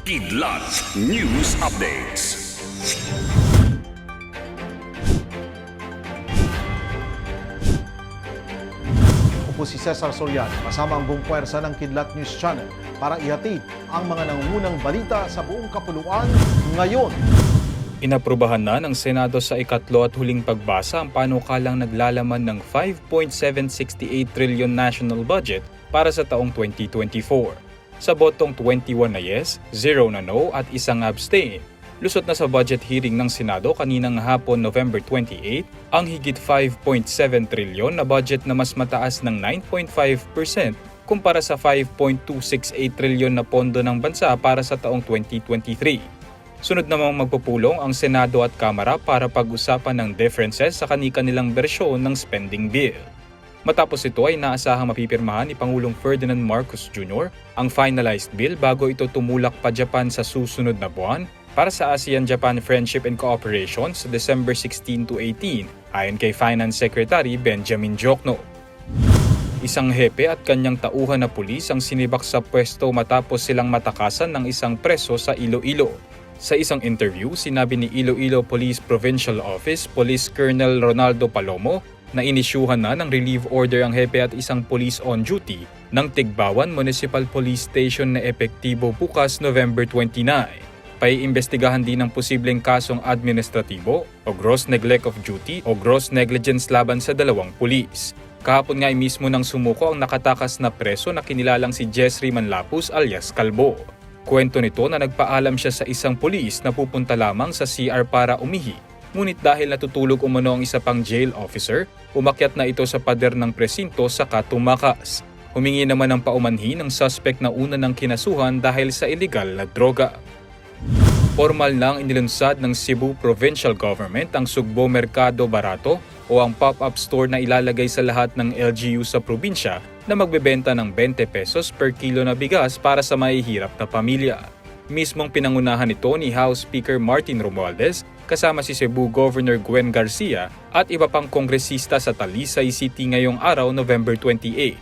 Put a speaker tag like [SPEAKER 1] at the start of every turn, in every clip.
[SPEAKER 1] Kidlat News Updates.
[SPEAKER 2] Ako po si Cesar Soriano, kasama ang buong puwersa ng Kidlat News Channel para ihatid ang mga nangungunang balita sa buong kapuluan ngayon.
[SPEAKER 3] Inaprubahan na ng Senado sa ikatlo at huling pagbasa ang panukalang naglalaman ng 5.768 trillion national budget para sa taong 2024. Sa botong 21 na yes, 0 na no at isang abstain, lusot na sa budget hearing ng Senado kaninang hapon November 28 ang higit 5.7 trillion na budget na mas mataas ng 9.5% kumpara sa 5.268 trillion na pondo ng bansa para sa taong 2023. Sunod namang magpupulong ang Senado at Kamara para pag-usapan ng differences sa kani-kanilang bersyon ng spending bill. Matapos ito ay naasahang mapipirmahan ni Pangulong Ferdinand Marcos Jr. ang finalized bill bago ito tumulak pa Japan sa susunod na buwan para sa ASEAN-Japan Friendship and Cooperation sa December 16 to 18 ayon kay Finance Secretary Benjamin Jokno. Isang hepe at kanyang tauhan na pulis ang sinibak sa pwesto matapos silang matakasan ng isang preso sa Iloilo. Sa isang interview, sinabi ni Iloilo Police Provincial Office Police Colonel Ronaldo Palomo na inisyuhan na ng relief order ang hepe at isang police on duty ng Tigbawan Municipal Police Station na epektibo bukas November 29. Paiimbestigahan din ng posibleng kasong administratibo o gross neglect of duty o gross negligence laban sa dalawang pulis. Kahapon nga ay mismo nang sumuko ang nakatakas na preso na kinilalang si Jessry Manlapus alias Kalbo. Kwento nito na nagpaalam siya sa isang pulis na pupunta lamang sa CR para umihi. Ngunit dahil natutulog umano ang isa pang jail officer, umakyat na ito sa pader ng presinto sa katumakas. Humingi naman ng paumanhin ng suspect na una ng kinasuhan dahil sa illegal na droga. Formal nang inilunsad ng Cebu Provincial Government ang Sugbo Mercado Barato o ang pop-up store na ilalagay sa lahat ng LGU sa probinsya na magbebenta ng 20 pesos per kilo na bigas para sa mahihirap na pamilya. Mismong pinangunahan ito ni House Speaker Martin Romualdez kasama si Cebu Governor Gwen Garcia at iba pang kongresista sa Talisay City ngayong araw November 28.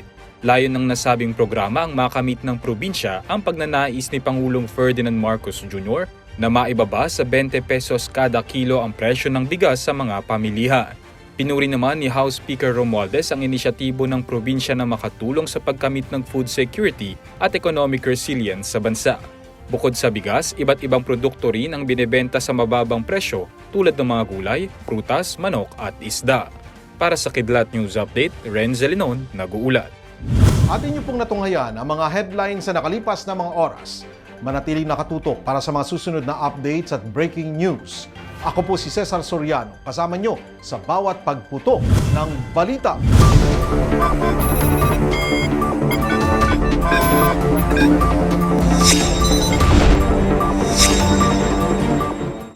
[SPEAKER 3] Layon ng nasabing programa ang makamit ng probinsya ang pagnanais ni Pangulong Ferdinand Marcos Jr. na maibaba sa 20 pesos kada kilo ang presyo ng bigas sa mga pamilihan. Pinuri naman ni House Speaker Romualdez ang inisyatibo ng probinsya na makatulong sa pagkamit ng food security at economic resilience sa bansa. Bukod sa bigas, iba't ibang produkto rin ang binebenta sa mababang presyo tulad ng mga gulay, prutas, manok at isda. Para sa Kidlat News Update, Renz Zelinon, nag-uulat.
[SPEAKER 2] At inyo pong natunghayan ang mga headlines sa nakalipas na mga oras. Manatiling nakatutok para sa mga susunod na updates at breaking news. Ako po si Cesar Soriano, kasama nyo sa bawat pagputok ng balita.